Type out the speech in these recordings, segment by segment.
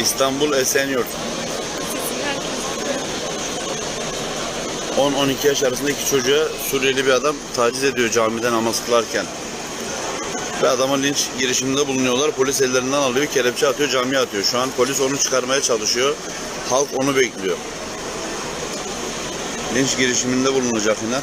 İstanbul Esenyurt. 10-12 yaş arasında iki çocuğa Suriyeli bir adam taciz ediyor camide namaz kılarken. Ve adama linç girişiminde bulunuyorlar. Polis ellerinden alıyor, kelepçe atıyor, camiye atıyor. Şu an polis onu çıkarmaya çalışıyor. Halk onu bekliyor. Linç girişiminde bulunacak yine.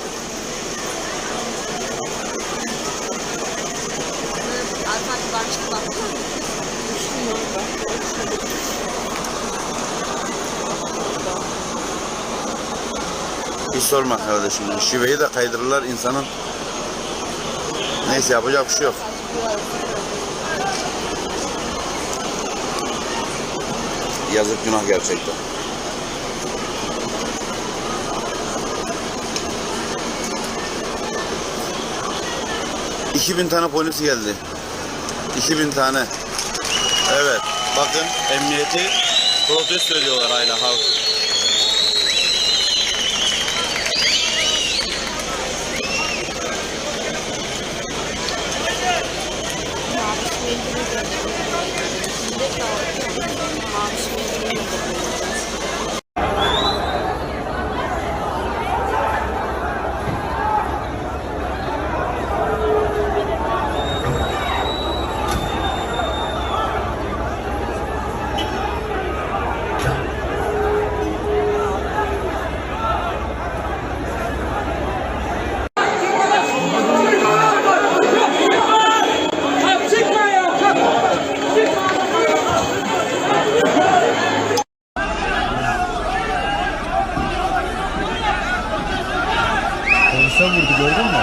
Hiç sorma kardeşim. Şiveyi de kaydırırlar insanın. Neyse yapacak bir şey yok. Yazık günah gerçekten. İki bin tane polis geldi. 2000 tane. Evet. Bakın emniyeti protesto ediyorlar hala halk. mom. She made Polise vurdu gördün mü?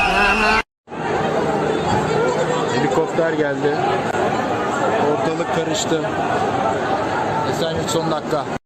Helikopter geldi. Ortalık karıştı. Esenyurt son dakika.